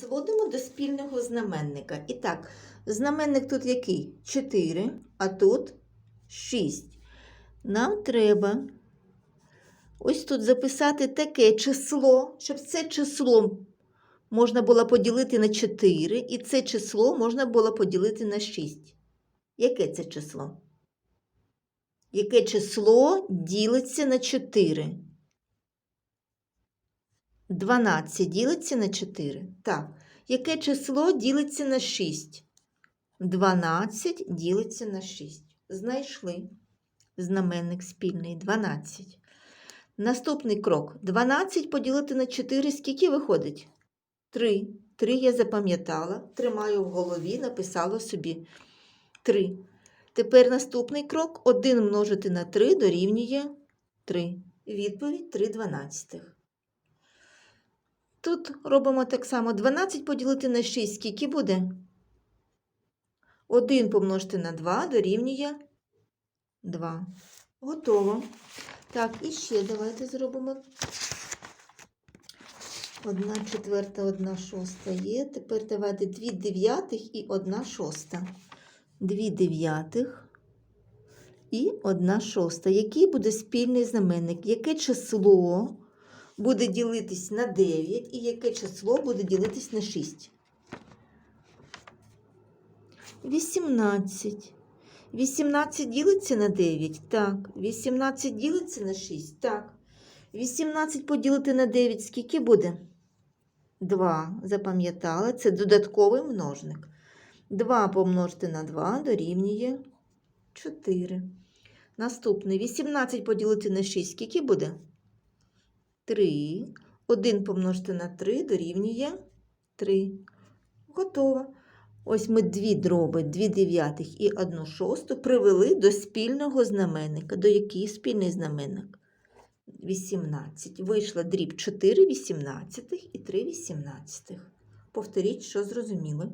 Зводимо до спільного знаменника. І так, знаменник тут який? 4, а тут 6. Нам треба ось тут записати таке число, щоб це число можна було поділити на 4, і це число можна було поділити на 6. Яке це число? Яке число ділиться на 4? 12 ділиться на 4. Так. Яке число ділиться на 6? 12 ділиться на 6. Знайшли знаменник спільний 12. Наступний крок. 12 поділити на 4. Скільки виходить? 3. 3 я запам'ятала. Тримаю в голові, написала собі 3. Тепер наступний крок. 1 множити на 3 дорівнює 3. Відповідь 3 дванадцятих. Тут робимо так само. 12 поділити на 6. Скільки буде? 1 помножити на 2 дорівнює 2. Готово. Так, і ще давайте зробимо. Одна четверта, одна шоста є. Тепер давайте 2 дев'ятих і 1 шоста. 2 дев'ятих і 1 шоста. Який буде спільний знаменник? Яке число буде ділитись на 9 і яке число буде ділитись на 6? 18. 18 ділиться на 9? Так. 18 ділиться на 6? Так. 18 поділити на 9 скільки буде? 2. Запам'ятали? Це додатковий множник. 2 помножити на 2 дорівнює 4. Наступне 18 поділити на 6 скільки буде? 3. 1 помножити на 3 дорівнює 3. Готово. Ось ми дві дроби, 2 дев'ятих і 1 шосту привели до спільного знаменника. До який спільний знаменник? 18. Вийшла дріб 4 вісімнадцятих і 3 вісімнадцятих. Повторіть, що зрозуміли.